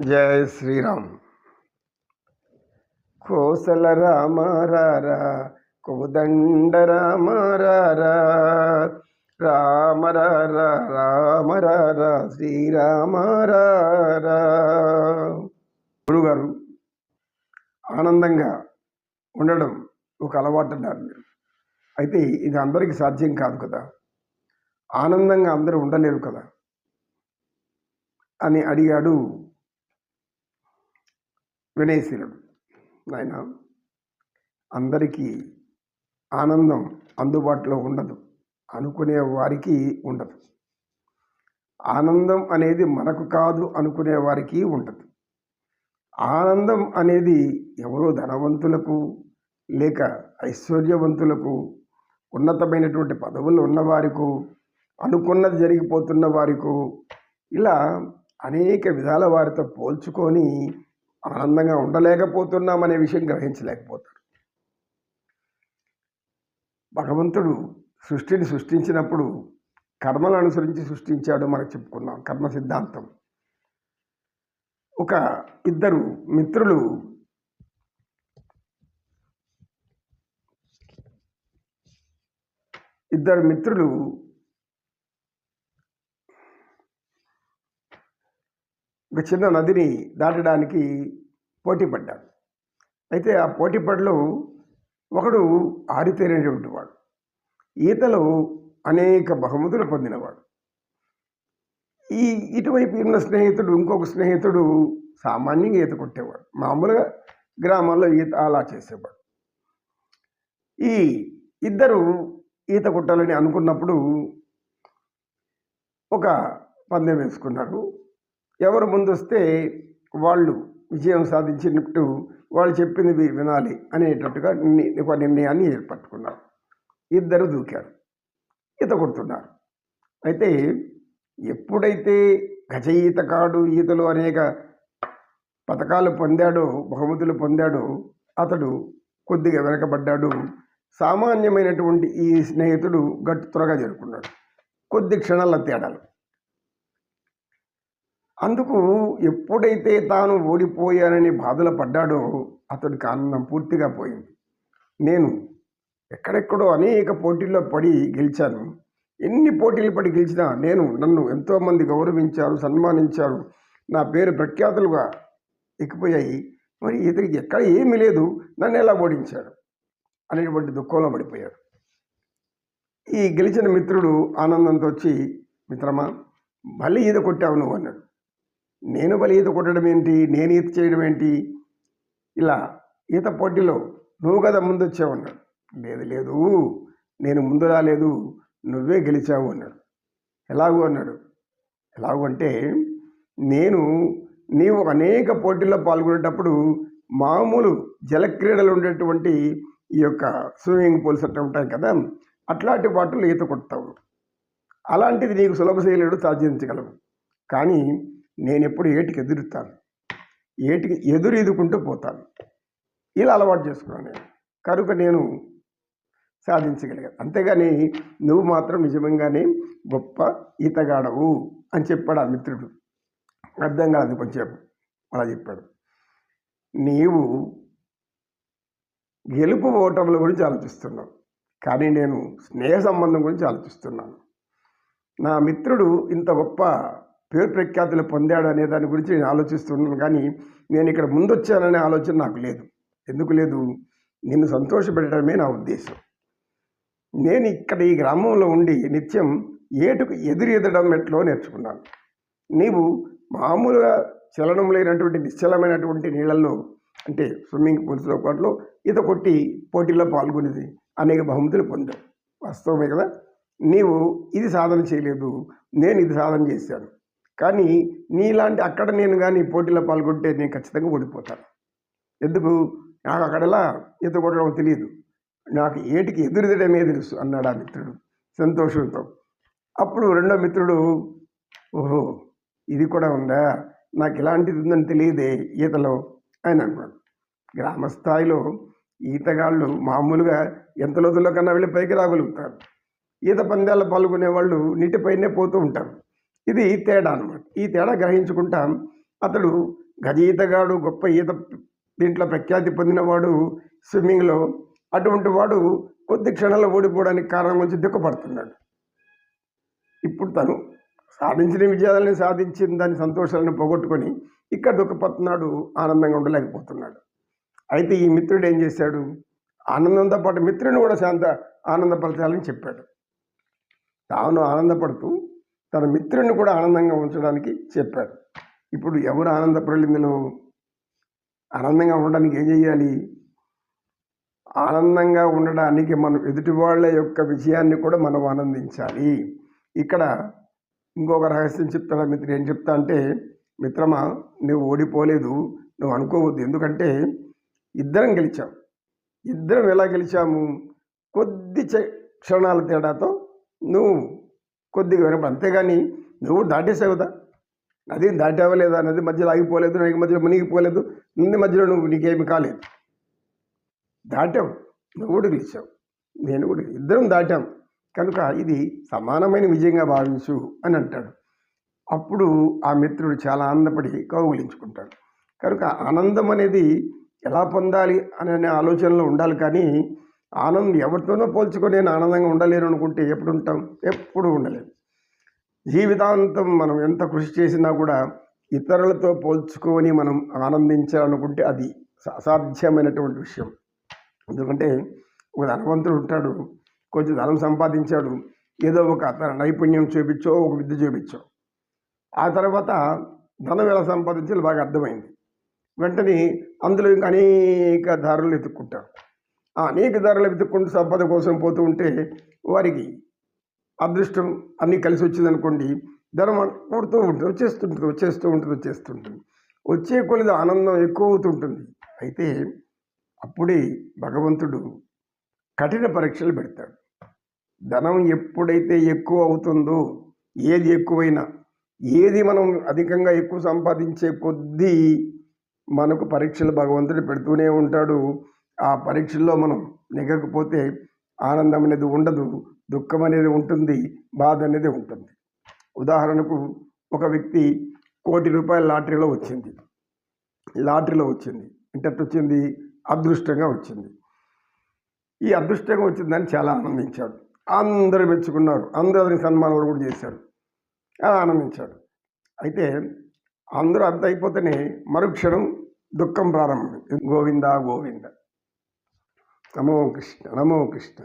జయ శ్రీరామ్. కోసల రామారారా కోదండ రామారారా రామరారా రామరారా శ్రీరామారారా. గురుగారు ఆనందంగా ఉండడం ఒక అలవాటు అన్నారు మీరు. అయితే ఇది అందరికీ సాధ్యం కాదు కదా. ఆనందంగా అందరూ ఉండలేరు కదా. అని అడిగాడు వినయశీలుడు ఆయన అందరికీ ఆనందం అందుబాటులో ఉండదు. అనుకునే వారికి ఉండదు. ఆనందం అనేది మనకు కాదు అనుకునే వారికి ఉండదు. ఆనందం అనేది ఎవరో ధనవంతులకు లేక ఐశ్వర్యవంతులకు ఉన్నతమైనటువంటి పదవులు ఉన్నవారికు అనుకున్నది జరిగిపోతున్న వారికు ఇలా అనేక విధాల వారితో పోల్చుకొని ఆనందంగా ఉండలేకపోతున్నామనే విషయం గ్రహించలేకపోతారు. భగవంతుడు సృష్టిని సృష్టించినప్పుడు కర్మలను అనుసరించి సృష్టించాడు మనకు చెప్పుకున్నాం కర్మ సిద్ధాంతం. ఒక ఇద్దరు మిత్రులు ఇద్దరు మిత్రులు ఒక చిన్న నదిని దాటడానికి పోటీ పడ్డాడు. అయితే ఆ పోటీ పడలో ఒకడు ఆరితేరినటువంటి వాడు. ఈతలో అనేక బహుమతులు పొందినవాడు. ఈ ఇటువైపు ఉన్న స్నేహితుడు ఇంకొక స్నేహితుడు సామాన్యంగా ఈత కొట్టేవాడు. మామూలుగా గ్రామాల్లో ఈత అలా చేసేవాడు. ఈ ఇద్దరు ఈత కొట్టాలని అనుకున్నప్పుడు ఒక పందెం వేసుకున్నారు. ఎవరు ముందొస్తే వాళ్ళు విజయం సాధించినట్టు వాళ్ళు చెప్పింది వి- వినాలి అనేటట్టుగా ఒక నిర్ణయాన్ని ఏర్పట్టుకున్నారు. ఇద్దరు దూకారు. ఈత కొడుతున్నారు. అయితే ఎప్పుడైతే గజ ఈతకాడు ఈతలు అనేక పథకాలు పొందాడో బహుమతులు పొందాడో అతడు కొద్దిగా వెనకబడ్డాడు. సామాన్యమైనటువంటి ఈ స్నేహితుడు గట్టు త్వరగా చేరుకున్నాడు. కొద్ది క్షణాల తేడాలు. అందుకు ఎప్పుడైతే తాను ఓడిపోయానని బాధలు పడ్డాడో అతడికి ఆనందం పూర్తిగా పోయింది. నేను ఎక్కడెక్కడో అనేక పోటీల్లో పడి గెలిచాను. ఎన్ని పోటీలు పడి గెలిచినా నేను నన్ను ఎంతోమంది గౌరవించారు సన్మానించారు. నా పేరు ప్రఖ్యాతులుగా ఎక్కిపోయాయి. మరి ఇతనికి ఎక్కడ ఏమీ లేదు. నన్ను ఎలా ఓడించాడు? అనేటువంటి దుఃఖంలో పడిపోయాడు. ఈ గెలిచిన మిత్రుడు ఆనందంతో వచ్చి మిత్రమా మళ్ళీ ఈత కొట్టావు నువ్వు అన్నాడు. నేను బలి ఈత కొట్టడం ఏంటి? నేను ఈత చేయడం ఏంటి? ఇలా ఈత పోటీలో నువ్వు కదా ముందు వచ్చావు అన్నాడు. లేదు లేదు. నేను ముందు రాలేదు. నువ్వే గెలిచావు అన్నాడు. ఎలాగూ అన్నాడు. ఎలాగూ అంటే నేను నీవు అనేక పోటీల్లో పాల్గొనేటప్పుడు మామూలు జలక్రీడలు ఉండేటువంటి ఈ యొక్క స్విమ్మింగ్ పూల్స్ అట్లా ఉంటాయి కదా? అట్లాంటి వాటిలో ఈత కొడతావు. అలాంటిది నీకు సులభ శైలిలో సాధించగలవు. కానీ నేను ఎప్పుడు ఏటికి ఎదురుతాను? ఏటికి ఎదురు ఎదుకుంటూ పోతాను? ఇలా అలవాటు చేసుకున్నాను నేను. కనుక నేను సాధించగలిగాను అంతేగాని నువ్వు మాత్రం నిజంగానే గొప్ప ఈతగాడవు అని చెప్పాడు ఆ మిత్రుడు. అర్థం కాదు కొంచెం. అలా చెప్పాడు. నీవు గెలుపు ఓటముల గురించి ఆలోచిస్తున్నావు. కానీ నేను స్నేహ సంబంధం గురించి ఆలోచిస్తున్నాను. నా మిత్రుడు ఇంత గొప్ప పేరు ప్రఖ్యాతులు పొందాడు అనే దాని గురించి నేను ఆలోచిస్తున్నాను కానీ నేను ఇక్కడ ముందొచ్చాననే ఆలోచన నాకు లేదు. ఎందుకు లేదు? నిన్ను సంతోషపెట్టడమే నా ఉద్దేశం. నేను ఇక్కడ ఈ గ్రామంలో ఉండి నిత్యం ఏటుకు ఎదురెదడం ఎట్లో నేర్చుకున్నాను. నీవు మామూలుగా చలనం లేనటువంటి నిశ్చలమైనటువంటి నీళ్ళల్లో అంటే స్విమ్మింగ్ పూల్స్లో పాటలో ఈత కొట్టి పోటీల్లో పాల్గొనేది అనేక బహుమతులు పొందావు. వాస్తవమే కదా? నీవు ఇది సాధన చేయలేదు నేను ఇది సాధన చేశాను. కానీ నీలాంటి అక్కడ నేను కానీ పోటీలో పాల్గొంటే నేను ఖచ్చితంగా ఓడిపోతాను. ఎందుకు? నాకు అక్కడలా ఈత కొట్టడం తెలియదు నాకు ఏటికి ఎదురుదడమే తెలుసు? అన్నాడు ఆ మిత్రుడు సంతోషంతో. అప్పుడు రెండో మిత్రుడు ఓహో ఇది కూడా ఉందా? నాకు ఇలాంటిది ఉందని తెలియదే ఈతలో అని అన్నాడు. గ్రామ స్థాయిలో ఈతగాళ్ళు మామూలుగా ఎంత లోతుల్లో కన్నా వెళ్ళి పైకి రాగలుగుతారు. ఈత పందాల్లో పాల్గొనే వాళ్ళు నీటిపైనే పోతూ ఉంటారు. ఇది తేడా అనమాట ఈ తేడా గ్రహించుకుంటా అతడు గజీతగాడు గొప్ప ఈత దీంట్లో ప్రఖ్యాతి పొందినవాడు స్విమ్మింగ్లో అటువంటి వాడు కొద్ది క్షణాల్లో ఓడిపోవడానికి కారణం నుంచి దుఃఖపడుతున్నాడు. ఇప్పుడు తను సాధించిన విజయాలని సాధించిన దాని సంతోషాలను పోగొట్టుకొని ఇక్కడ దుఃఖపడుతున్నాడు ఆనందంగా ఉండలేకపోతున్నాడు. అయితే ఈ మిత్రుడు ఏం చేశాడు? ఆనందంతో పాటు మిత్రుని కూడా శాంత ఆనందపరచాలని చెప్పాడు. తాను ఆనందపడుతూ తన మిత్రుని కూడా ఆనందంగా ఉంచడానికి చెప్పాడు. ఇప్పుడు ఎవరు ఆనందపడాలి ఇందులో ఆనందంగా ఉండడానికి ఏం చేయాలి? ఆనందంగా ఉండడానికి మనం ఎదుటి వాళ్ళ యొక్క విజయాన్ని కూడా మనం ఆనందించాలి. ఇక్కడ ఇంకొక రహస్యం చెప్తాడా మిత్రుడు ఏం చెప్తా అంటే మిత్రమా నువ్వు ఓడిపోలేదు నువ్వు అనుకోవద్దు. ఎందుకంటే ఇద్దరం గెలిచాం. ఇద్దరం ఎలా గెలిచాము? కొద్ది చె- క్షణాల తేడాతో నువ్వు కొద్దిగా వెనక అంతేగాని నువ్వు దాటేసావు కదా. నది దాటావా లేదా నది మధ్యలో ఆగిపోలేదు నీకు మధ్యలో మునిగిపోలేదు నది మధ్యలో నువ్వు నీకేమి కాలేదు. దాటావు నువ్వు కూడా గెలిచావు నేను కూడా ఇద్దరం దాటాం. కనుక ఇది సమానమైన విజయంగా భావించు అని అంటాడు. అప్పుడు ఆ మిత్రుడు చాలా ఆనందపడి కౌగులించుకుంటాడు. కనుక ఆనందం అనేది ఎలా పొందాలి అనే ఆలోచనలో ఉండాలి కానీ ఆనందం ఎవరితోనో పోల్చుకొని నేను ఆనందంగా ఉండలేను అనుకుంటే ఎప్పుడు ఉంటాం ఎప్పుడు ఉండలేము జీవితాంతం మనం ఎంత కృషి చేసినా కూడా ఇతరులతో పోల్చుకొని మనం ఆనందించాలనుకుంటే అది అసాధ్యమైనటువంటి విషయం. ఎందుకంటే ఒక ధనవంతుడు ఉంటాడు కొంచెం ధనం సంపాదించాడు ఏదో ఒక తన నైపుణ్యం చూపించో ఒక విద్య చూపించో. ఆ తర్వాత ధనం ఎలా సంపాదించాలో బాగా అర్థమైంది. వెంటనే అందులో ఇంకా అనేక దారులు ఎత్తుక్కుంటారు. అనేక ధరలు వెతుక్కుంటూ సంపద కోసం పోతూ ఉంటే వారికి అదృష్టం అన్నీ కలిసి వచ్చిందనుకోండి ధనం కూడుతూ ఉంటుంది వచ్చేస్తుంటుంది వచ్చేస్తూ ఉంటుంది వచ్చేస్తుంటుంది. వచ్చే కొలిది ఆనందం ఎక్కువ అవుతుంటుంది అయితే అప్పుడే భగవంతుడు కఠిన పరీక్షలు పెడతాడు. ధనం ఎప్పుడైతే ఎక్కువ అవుతుందో ఏది ఎక్కువైనా ఏది మనం అధికంగా ఎక్కువ సంపాదించే కొద్దీ మనకు పరీక్షలు భగవంతుడు పెడుతూనే ఉంటాడు. ఆ పరీక్షల్లో మనం నెగ్గకపోతే ఆనందం అనేది ఉండదు దుఃఖం అనేది ఉంటుంది బాధ అనేది ఉంటుంది. ఉదాహరణకు ఒక వ్యక్తి కోటి రూపాయల లాటరీలో వచ్చింది. లాటరీలో వచ్చింది. అంటే వచ్చింది అదృష్టంగా వచ్చింది. ఈ అదృష్టంగా వచ్చిందని చాలా ఆనందించాడు. అందరూ మెచ్చుకున్నారు. అందరూ అతనికి సన్మానాలు కూడా చేశారు. అలా ఆనందించాడు. అయితే అందరూ అంత అయిపోతేనే మరుక్షణం దుఃఖం ప్రారంభం గోవింద గోవింద. నమో కృష్ణ నమో కృష్ణ